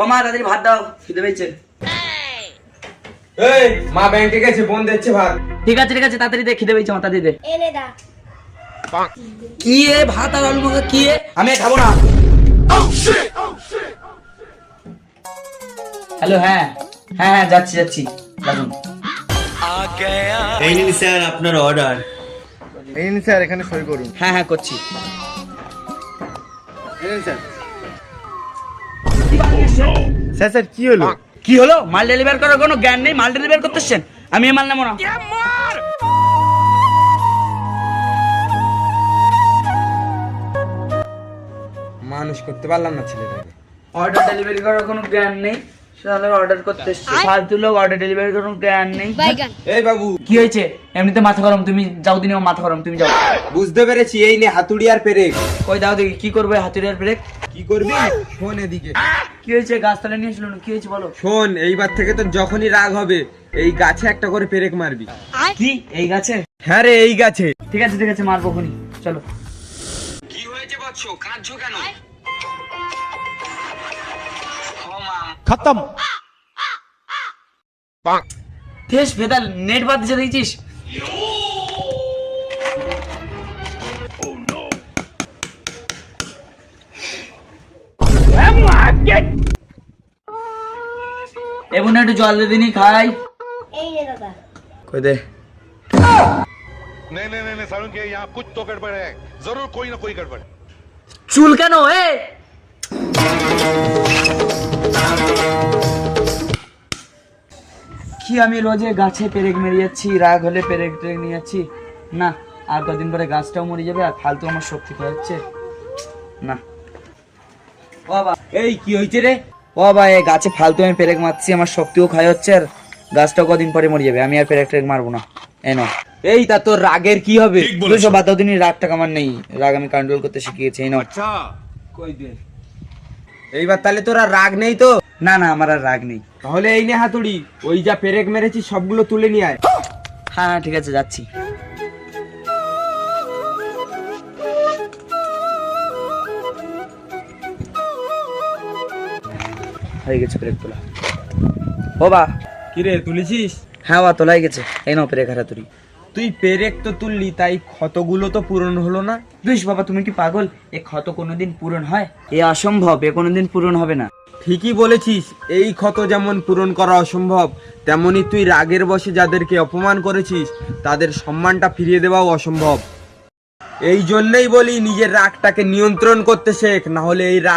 ও মা তাড়াতাড়ি ভাত দাও খিদে পেয়েছে। এই মা ব্যাংকে গেছে বোন দিচ্ছে ভাত। ঠিক আছে ঠিক আছে তাড়াতাড়ি দে খিদে পেয়েছে আমার তাড়াতাড়ি দে। এনে দা। কি এ ভাত আর আলু মাখা কি এ? আমি খাব না। হ্যালো হ্যাঁ হ্যাঁ হ্যাঁ যাচ্ছি যাচ্ছি রাখুন এই নিন স্যার আপনার অর্ডার এই নিন স্যার এখানে সই করুন। হ্যাঁ হ্যাঁ করছি। এই নিন স্যার। স্যার স্যার কি হলো? কি হলো? মাল ডেলিভার করার কোনো জ্ঞান নেই? মাল ডেলিভার করতে এসছেন আমি মাল নেব না। মানুষ করতে পারলাম না ছেলেটাকে। অর্ডার ডেলিভারি করার কোনো জ্ঞান নেই? তাহলে অর্ডার করতে এসছে ফালতু লোক অর্ডার ডেলিভারি করার জ্ঞান নেই। এই বাবু। কি হয়েছে? এমনিতে মাথা গরম তুমি যাও দিনে মাথা গরম তুমি যাও। বুঝতে পেরেছি এই নে হাতুড়ি আর পেরেক। কই দাও দেখি কি করবে হাতুড়িয়ার ব্রেক কি করবি? শোন এদিকে। কি হয়েছে? গাছ তলে নিয়ে এসলো কি হয়েছে বলো? শোন এইবার থেকে তো যখনই রাগ হবে এই গাছে একটা করে পেরেক মারবি। কি? এই গাছে? হ্যাঁ রে এই গাছে। ঠিক আছে ঠিক আছে মারবো খুনি চলো। কি হয়েছে বৎস কাঁদছো কেন? দেশ ভেদাল নেট বাদ দিছে দেখছিস এবং একটু জল দিয়ে দিনই খাই এই নে দাদা কই দে नहीं नहीं नहीं नहीं सारुण के यहाँ कुछ तो गड़बड़ है जरूर कोई ना कोई गड़बड़ है চুল কেন এ কি আমি রোজে গাছে পেরেক মেরে যাচ্ছি রাগ হলে পেরেক টেরেক নিয়ে যাচ্ছি না আর কদিন পরে গাছটাও মরে যাবে আর ফালতু আমার শক্তি ক্ষয় হচ্ছে না ও বাবা এই কি হয়েছে রে? বাবা এই গাছে ফালতু আমি পেরেক মারছি আমার শক্তিও ক্ষয় হচ্ছে আর গাছটাও কদিন পরে মরে যাবে আমি আর পেরেক টেরেক মারবো না। এই নাও এই তা তোর রাগের কি হবে? দুশো বাদ দাও রাগটা আমার নেই। রাগ আমি কন্ট্রোল করতে শিখিয়েছি এই নাও কই দে? এইবার তাহলে তোর আর রাগ নেই তো? না না আমার আর রাগ নেই। তাহলে এই নে হাতুড়ি ওই যা পেরেক মেরেছি সবগুলো তুলে নিয়ে আয়। হ্যাঁ ঠিক আছে যাচ্ছি। হয়ে গেছে ব্রেক তোলা। ও বা। কি রে তুলেছিস? হ্যাঁ বা তোলাই গেছে। এই নাও হারা তুলি তুই পেরেক তো তুললি তাই ক্ষতগুলো তো পূরণ হলো না। বাবা তুমি কি পাগল? এ ক্ষত কোনোদিন পূরণ হয়? এ অসম্ভব এ কোনোদিন পূরণ হবে না। ঠিকই বলেছিস এই ক্ষত যেমন পূরণ করা অসম্ভব তেমনি তুই রাগের বসে যাদেরকে অপমান করেছিস তাদের সম্মানটা ফিরিয়ে দেওয়াও অসম্ভব। এই জন্যই বলি নিজের রাগটাকে নিয়ন্ত্রণ করতে শেখ না হলে এই রাগ